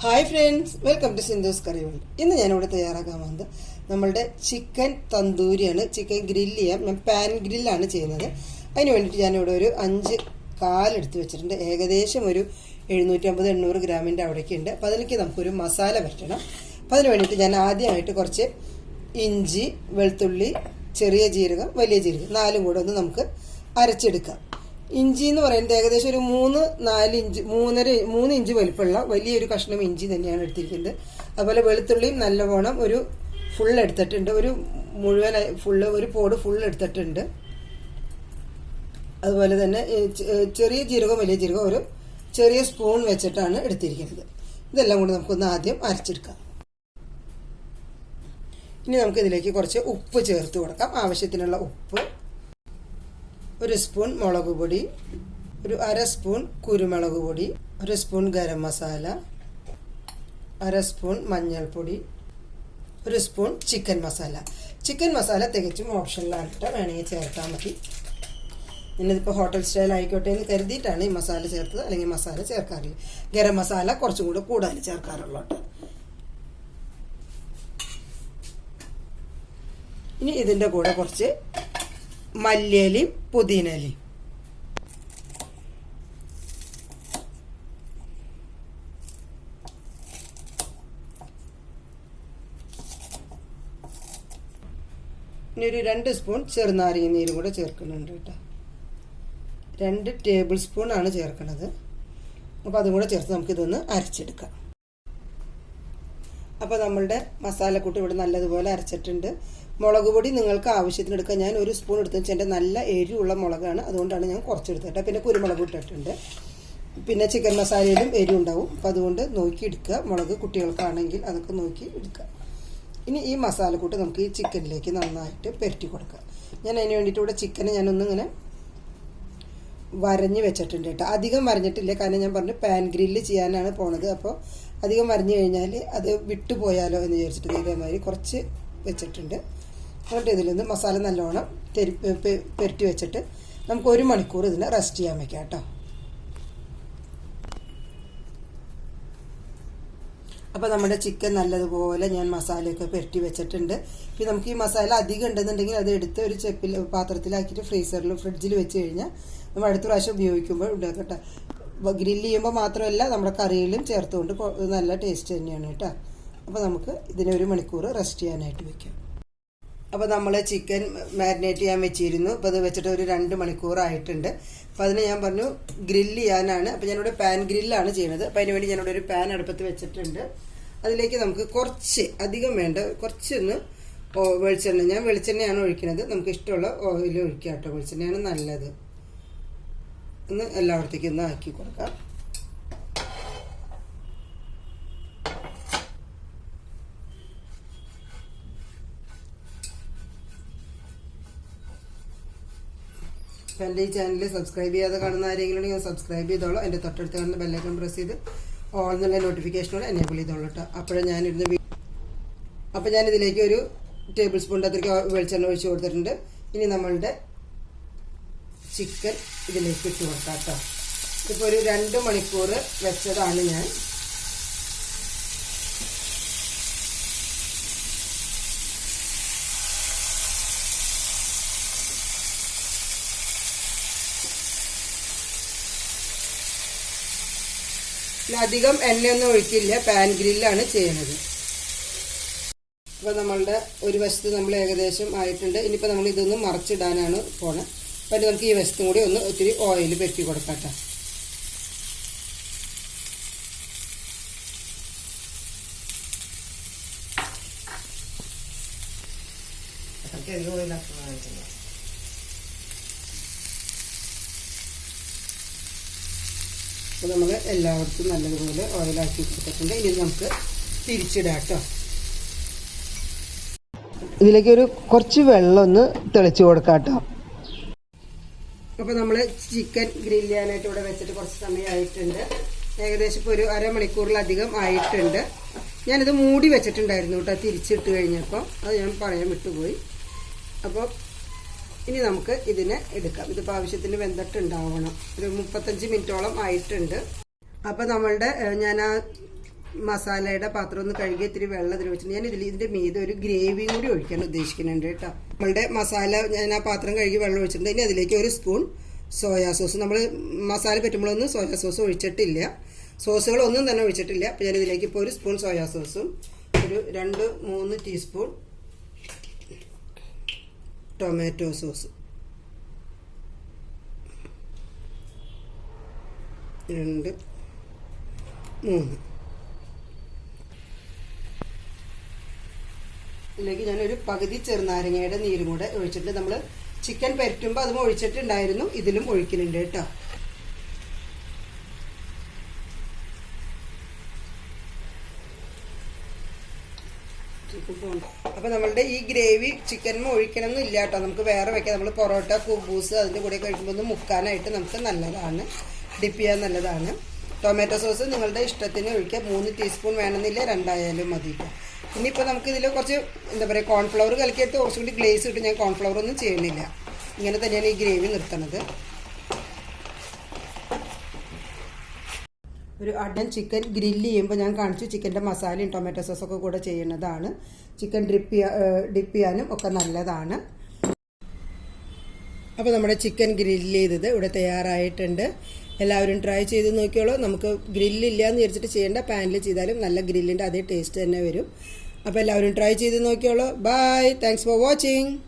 Hi friends welcome to Sindhu's curry world ഇന്ന് ഞാനിവിടെ തയ്യാറാക്കാൻ വന്നത് നമ്മളുടെ ചിക്കൻ തന്തൂരിയാണ്. ചിക്കൻ ഗ്രില്ല് ചെയ്യാം. ഞാൻ പാൻ ഗ്രില്ലാണ് ചെയ്യുന്നത്. അതിന് വേണ്ടിയിട്ട് ഞാനിവിടെ ഒരു അഞ്ച് കാലെടുത്ത് വെച്ചിട്ടുണ്ട്. ഏകദേശം ഒരു എഴുന്നൂറ്റമ്പത് എണ്ണൂറ് ഗ്രാമിന്റെ അവിടേക്ക് ഉണ്ട് അപ്പോൾ അതിലേക്ക് നമുക്കൊരു മസാല പറ്റണം അപ്പോൾ അതിന് വേണ്ടിയിട്ട് ഞാൻ ആദ്യമായിട്ട് കുറച്ച് ഇഞ്ചി വെളുത്തുള്ളി ചെറിയ ജീരകം വലിയ ജീരകം നാലും കൂടെ ഒന്ന് നമുക്ക് അരച്ചെടുക്കാം. ഇഞ്ചി എന്ന് പറയുന്നത് ഏകദേശം ഒരു മൂന്ന് നാല് ഇഞ്ച് മൂന്നര മൂന്ന് ഇഞ്ച് വലിപ്പമുള്ള വലിയൊരു കഷ്ണം ഇഞ്ചി തന്നെയാണ് എടുത്തിരിക്കുന്നത്. അതുപോലെ വെളുത്തുള്ളിയും നല്ലവണ്ണം ഒരു ഫുൾ എടുത്തിട്ടുണ്ട്. ഒരു മുഴുവൻ ഫുള്ള് ഒരു പോട് ഫുൾ എടുത്തിട്ടുണ്ട്. അതുപോലെ തന്നെ ചെറിയ ജീരകം വലിയ ജീരകം ഒരു ചെറിയ സ്പൂൺ വെച്ചിട്ടാണ് എടുത്തിരിക്കുന്നത്. ഇതെല്ലാം കൂടി നമുക്കൊന്ന് ആദ്യം അരച്ചെടുക്കാം. ഇനി നമുക്ക് ഇതിലേക്ക് കുറച്ച് ഉപ്പ് ചേർത്ത് കൊടുക്കാം. ആവശ്യത്തിനുള്ള ഉപ്പ് ഒരു സ്പൂൺ മുളക് പൊടി ഒരു അര സ്പൂൺ കുരുമുളക് പൊടി ഒരു സ്പൂൺ ഗരം മസാല അര സ്പൂൺ മഞ്ഞൾപ്പൊടി ഒരു spoon chicken masala. Chicken masala തികച്ചും ഓപ്ഷനിലാണ് കേട്ടോ. വേണമെങ്കിൽ ചേർത്താൽ മതി. ഞാനിതിപ്പോൾ ഹോട്ടൽ സ്റ്റൈൽ ആയിക്കോട്ടെ എന്ന് കരുതിയിട്ടാണ് ഈ മസാല ചേർത്തത്. അല്ലെങ്കിൽ മസാല ചേർക്കാറില്ല. ഗരം മസാല കുറച്ചും കൂടെ കൂടുതൽ ചേർക്കാറുള്ളൂ കേട്ടോ ഇനി ഇതിന്റെ കൂടെ കുറച്ച് മല്ലിയലയും പുതിനലയും ഇനി ഒരു രണ്ട് സ്പൂൺ ചെറുനാരങ്ങ നീര് കൂടെ ചേർക്കുന്നുണ്ട് കേട്ടോ. രണ്ട് ടേബിൾ സ്പൂൺ ആണ് ചേർക്കുന്നത്. അപ്പോൾ അതും കൂടെ ചേർത്ത് നമുക്കിതൊന്ന് അരച്ചെടുക്കാം. അപ്പോൾ നമ്മളുടെ മസാലക്കൂട്ട് ഇവിടെ നല്ലതുപോലെ അരച്ചിട്ടുണ്ട്. മുളക് പൊടി നിങ്ങൾക്ക് ആവശ്യത്തിന് എടുക്കാം. ഞാൻ ഒരു സ്പൂൺ എടുത്തു വെച്ചാൽ എന്റെ നല്ല എരിവുള്ള മുളകാണ്. അതുകൊണ്ടാണ് ഞാൻ കുറച്ചെടുത്തിട്ട് പിന്നെ കുരുമുളക് ഇട്ടിട്ടുണ്ട്. പിന്നെ ചിക്കൻ മസാലയിലും എരി ഉണ്ടാവും. അപ്പോൾ അതുകൊണ്ട് നോക്കി എടുക്കുക. മുളക് കുട്ടികൾക്കാണെങ്കിൽ അതൊക്കെ നോക്കി എടുക്കുക. ഇനി ഈ മസാല കൂട്ട് നമുക്ക് ഈ ചിക്കനിലേക്ക് നന്നായിട്ട് പെരട്ടി കൊടുക്കുക ഞാൻ അതിന് വേണ്ടിയിട്ട് ഇവിടെ ചിക്കനെ ഞാനൊന്നിങ്ങനെ വരഞ്ഞ് വെച്ചിട്ടുണ്ട് കേട്ടോ. അധികം വരഞ്ഞിട്ടില്ല. കാരണം ഞാൻ പറഞ്ഞു പാൻ ഗ്രില്ല് ചെയ്യാനാണ് പോണത്. അപ്പോൾ അധികം വരഞ്ഞു കഴിഞ്ഞാൽ അത് വിട്ടുപോയാലോ എന്ന് വിചാരിച്ചിട്ട് ഇതേമാതിരി കുറച്ച് വെച്ചിട്ടുണ്ട്. എന്നിട്ട് ഇതിൽ നിന്ന് മസാല നല്ലോണം തെരി പെരട്ടി വെച്ചിട്ട് നമുക്ക് ഒരു മണിക്കൂർ ഇതിനെ റെസ്റ്റ് ചെയ്യാൻ വെക്കാം കേട്ടോ. അപ്പോൾ നമ്മുടെ ചിക്കൻ നല്ലതുപോലെ ഞാൻ മസാലയൊക്കെ പെരട്ടി വെച്ചിട്ടുണ്ട്. ഇപ്പം നമുക്ക് ഈ മസാല അധികം ഉണ്ടെന്നുണ്ടെങ്കിൽ അത് എടുത്ത് ഒരു ചെപ്പിൽ പാത്രത്തിലാക്കിയിട്ട് ഫ്രീസറിൽ ഫ്രിഡ്ജിൽ വെച്ച് കഴിഞ്ഞാൽ നമ്മൾ അടുത്ത പ്രാവശ്യം ഉപയോഗിക്കുമ്പോൾ ഉണ്ടാക്കട്ടെ ഗ്രില്ല് ചെയ്യുമ്പോൾ മാത്രമല്ല നമ്മുടെ കറിയിലും ചേർത്തുകൊണ്ട് നല്ല ടേസ്റ്റ് തന്നെയാണ് കേട്ടോ. അപ്പോൾ നമുക്ക് ഇതിനൊരു മണിക്കൂർ റെസ്റ്റ് ചെയ്യാനായിട്ട് വെക്കാം. അപ്പോൾ നമ്മൾ ചിക്കൻ മാരിനേറ്റ് ചെയ്യാൻ വെച്ചിരുന്നു. അപ്പോൾ അത് വെച്ചിട്ട് ഒരു രണ്ട് മണിക്കൂറായിട്ടുണ്ട്. അപ്പോൾ അതിന് ഞാൻ പറഞ്ഞു ഗ്രില്ല് ചെയ്യാനാണ്. അപ്പോൾ ഞാനിവിടെ പാൻ ഗ്രില്ലാണ് ചെയ്യുന്നത്. അപ്പോൾ അതിന് വേണ്ടി ഞാനിവിടെ ഒരു പാൻ അടുപ്പത്ത് വെച്ചിട്ടുണ്ട്. അതിലേക്ക് നമുക്ക് കുറച്ച് അധികം വേണ്ട കുറച്ചൊന്ന് വെളിച്ചെണ്ണ. ഞാൻ വെളിച്ചെണ്ണയാണ് ഒഴിക്കുന്നത്. നമുക്ക് ഇഷ്ടമുള്ള ഓയിൽ ഒഴിക്കാം കേട്ടോ. വെളിച്ചെണ്ണയാണ് നല്ലത്. ഒന്ന് എല്ലായിടത്തേക്കും ഒന്ന് ആക്കി കൊടുക്കാം. എന്റെ ഈ ചാനൽ സബ്സ്ക്രൈബ് ചെയ്യാതെ കാണുന്ന ആരെങ്കിലും ഉണ്ടെങ്കിൽ സബ്സ്ക്രൈബ് ചെയ്തോളൂ. എന്റെ തൊട്ടടുത്ത് കാണുന്ന ബെല്ലൈക്കൺ പ്രസ് ചെയ്ത് ഓൾ എന്നുള്ള നോട്ടിഫിക്കേഷനോട് എനേബിൾ ചെയ്തോളൂ കേട്ടോ അപ്പോഴേ ഞാനിരുന്ന് അപ്പോൾ ഞാനിതിലേക്ക് ഒരു ടേബിൾ സ്പൂൺ അത്രയ്ക്ക് വെളിച്ചെണ്ണ ഒഴിച്ച് കൊടുത്തിട്ടുണ്ട്. ഇനി നമ്മളുടെ ചിക്കൻ ഇതിലേക്ക് ഇട്ട് കൊടുക്കാം കേട്ടോ ഇപ്പോൾ ഒരു രണ്ട് മണിക്കൂർ വെച്ചതാണ് ഞാൻ. അധികം എണ്ണയൊന്നും ഒഴിക്കില്ല. പാൻ ഗ്രില്ലാണ് ചെയ്യുന്നത്. അപ്പോൾ നമ്മളുടെ ഒരു വശത്ത് നമ്മൾ ഏകദേശം ആയിട്ടുണ്ട്. ഇനിയിപ്പോൾ നമ്മൾ ഇതൊന്ന് മറച്ചിടാനാണ് പോണത് അപ്പോൾ നമുക്ക് ഈ വശത്തും കൂടി ഒന്ന് ഒത്തിരി ഓയിൽ പെറ്റി കൊടുക്കട്ടെ കേട്ടോ അപ്പോൾ നമ്മൾ എല്ലാവർക്കും നല്ലതുപോലെ ഓയിലാക്കി വെച്ചിട്ടുണ്ട് ഇനി നമുക്ക് തിരിച്ചിടാം കേട്ടോ ഇതിലേക്ക് ഒരു കുറച്ച് വെള്ളം ഒന്ന് തെളിച്ച് കൊടുക്കാം കേട്ടോ അപ്പോൾ നമ്മൾ ചിക്കൻ ഗ്രിൽ ചെയ്യാനായിട്ട് ഇവിടെ വെച്ചിട്ട് കുറച്ച് സമയമായിട്ടുണ്ട് ഏകദേശം ഇപ്പോൾ ഒരു അരമണിക്കൂറിലധികം ആയിട്ടുണ്ട്. ഞാനിത് മൂടി വെച്ചിട്ടുണ്ടായിരുന്നു കേട്ടോ തിരിച്ചിട്ട് കഴിഞ്ഞപ്പോൾ അത് ഞാൻ പറയാൻ വിട്ടുപോയി. അപ്പോൾ ഇനി നമുക്ക് ഇതിനെ എടുക്കാം. ഇതിപ്പോൾ ആവശ്യത്തിന് വെന്തിട്ടുണ്ടാവണം. ഒരു മുപ്പത്തഞ്ച് മിനിറ്റോളം ആയിട്ടുണ്ട്. അപ്പോൾ നമ്മളുടെ ഞാൻ ആ മസാലയുടെ പാത്രം ഒന്ന് കഴുകി ഇത്തിരി വെള്ളം ഇതിൽ വെച്ചിട്ട് ഞാൻ ഇതിൽ ഇതിന്റെ മീതെ ഒരു ഗ്രേവിയും കൂടി ഒഴിക്കാൻ ഉദ്ദേശിക്കുന്നുണ്ട് കേട്ടോ. നമ്മളുടെ മസാല ഞാൻ ആ പാത്രം കഴുകി വെള്ളം ഒഴിച്ചിട്ടുണ്ട്. ഇനി അതിലേക്ക് ഒരു സ്പൂൺ സോയാ സോസ്. നമ്മൾ മസാല പറ്റുമ്പോഴൊന്നും സോയാ സോസ് ഒഴിച്ചിട്ടില്ല. സോസുകളൊന്നും തന്നെ ഒഴിച്ചിട്ടില്ല. അപ്പോൾ ഞാൻ ഇതിലേക്ക് ഇപ്പോൾ ഒരു സ്പൂൺ സോയാ സോസും ഒരു രണ്ട് മൂന്ന് ടീസ്പൂൺ ടൊമാറ്റോ സോസ്. രണ്ട് മൂന്ന്. ഇതിലേക്ക് ഞാനൊരു പകുതി ചെറുനാരങ്ങയുടെ നീരും കൂടെ ഒഴിച്ചിട്ട് നമ്മൾ ചിക്കൻ പരറ്റുമ്പോൾ അതും ഒഴിച്ചിട്ടുണ്ടായിരുന്നു. ഇതിലും ഒഴിക്കുന്നുണ്ട് കേട്ടോ. അപ്പോൾ നമ്മളുടെ ഈ ഗ്രേവി ചിക്കനും ഒഴിക്കണം എന്നില്ല കേട്ടോ. നമുക്ക് വേറെ വെക്കാം. നമ്മൾ പൊറോട്ട കുബൂസ് അതിന്റെ കൂടെ കഴിക്കുമ്പോൾ ഒന്ന് മുക്കാനായിട്ട് നമുക്ക് നല്ലതാണ്. ഡിപ്പ് ചെയ്യാൻ നല്ലതാണ്. ടൊമാറ്റോ സോസ് നിങ്ങളുടെ ഇഷ്ടത്തിന് ഒഴിക്കുക മൂന്ന് ടീസ്പൂൺ വേണമെന്നില്ല രണ്ടായാലും മതി ഇനിയിപ്പോൾ നമുക്ക് ഇതിൽ കുറച്ച് എന്താ പറയുക കോൺഫ്ലവർ കലക്കിയിട്ട് കുറച്ചുകൂടി ഗ്ലേസ് ഇട്ട് ഞാൻ കോൺഫ്ലവർ ഒന്നും ചെയ്യണില്ല. ഇങ്ങനെ തന്നെയാണ് ഈ ഗ്രേവി നിർത്തണത്. ഒരു അടൻ ചിക്കൻ ഗ്രില്ല് ചെയ്യുമ്പോൾ ഞാൻ കാണിച്ചു ചിക്കന്റെ മസാലയും ടൊമാറ്റോ സോസൊക്കെ കൂടെ ചെയ്യുന്നതാണ്. ചിക്കൻ ഡ്രിപ്പ് ഡിപ്പ് ചെയ്യാനും ഒക്കെ നല്ലതാണ്. അപ്പോൾ നമ്മുടെ ചിക്കൻ ഗ്രില്ല് ചെയ്തത് ഇവിടെ തയ്യാറായിട്ടുണ്ട്. എല്ലാവരും ട്രൈ ചെയ്ത് നോക്കിയോളൂ. നമുക്ക് ഗ്രില്ലില്ല എന്ന് വിചാരിച്ചിട്ട് ചെയ്യേണ്ട പാനിൽ ചെയ്താലും നല്ല ഗ്രില്ലിന്റെ അതേ ടേസ്റ്റ് തന്നെ വരും. അപ്പോൾ എല്ലാവരും ട്രൈ ചെയ്ത് നോക്കിയോളൂ. ബൈ. Thanks for watching.